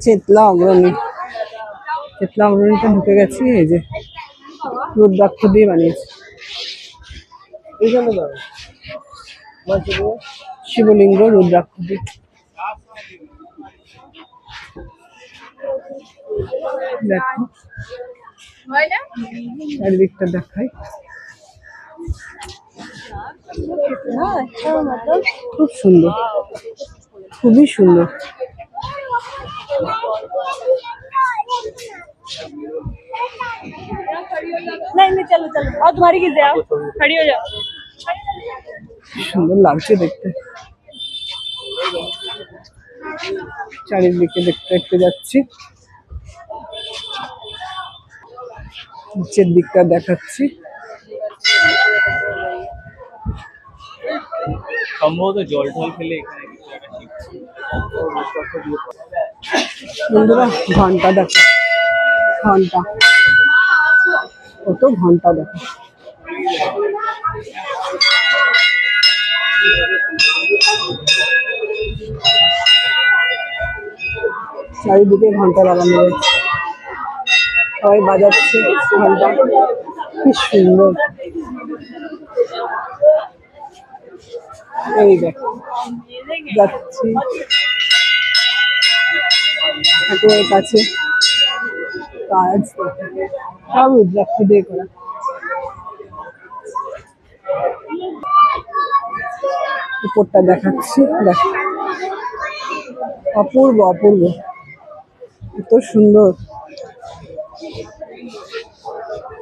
চেতলা অগ্রণী। চেতলা অগ্রণীতে ঢুকে গেছি, এই যে রুদ্রাক্ষ দিয়ে বানিয়েছে। শিবলিঙ্গ রুদ্রাক্ষ দিয়ে। দেখো। দেখাই। খুব সুন্দর। খুবই সুন্দর। नहीं नहीं चलो चलो और तुम्हारी किसे आओ खड़ी हो जाओ সুন্দর লাগছে দেখতে চারিদিকে দেখতে দেখতে যাচ্ছি নিচের দিকটা দেখাচ্ছি সম্ভবত জল টল ফেলে এখানে কিছু একটা শিখছি বন্ধুরা, ঘণ্টা দেখো। ঘণ্টা। কত ঘণ্টা দেখো। চারিদিকে ঘণ্টা লাগানো রয়েছে সবাই বাজাচ্ছে ঘণ্টা। কি সুন্দর। এই দেখো, যাচ্ছি। ঠাকুরের কাছে। কাজ, সব রুদ্রাক্ষ দিয়ে করা। উপরটা দেখাচ্ছি, দেখ। অপূর্ব অপূর্ব। এত সুন্দর।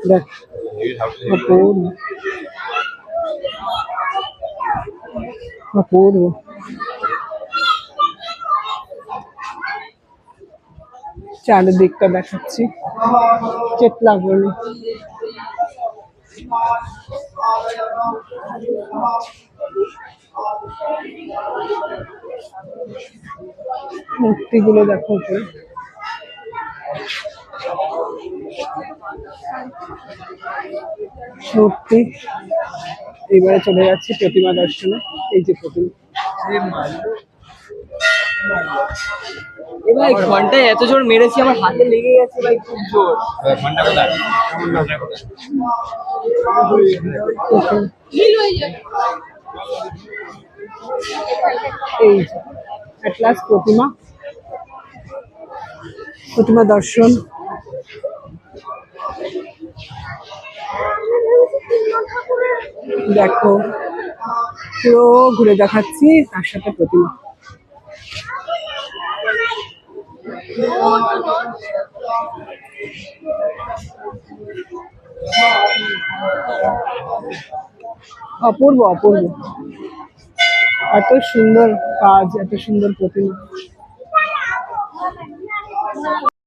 দেখ, অপূর্ব। অপূর্ব। চারিদিকটা দেখাচ্ছি। চেতলা বলি মূর্তিগুলো দেখো উপরে মূর্তি। এবারে চলে যাচ্ছি প্রতিমা দর্শনে। এই যে প্রতিমা। এ ভাই ঘন্টায় এত জোর মেরেছি আমার হাতে লেগে গেছে ভাই খুব জোর। ঘণ্টা কোথায়? এই অ্যাটলাস প্রতিমা প্রতিমা দর্শন দেখো পুরো ঘুরে দেখাচ্ছি তার সাথে প্রতিমা। অপূর্ব অপূর্ব। এত সুন্দর কাজ এত সুন্দর প্রতিমা।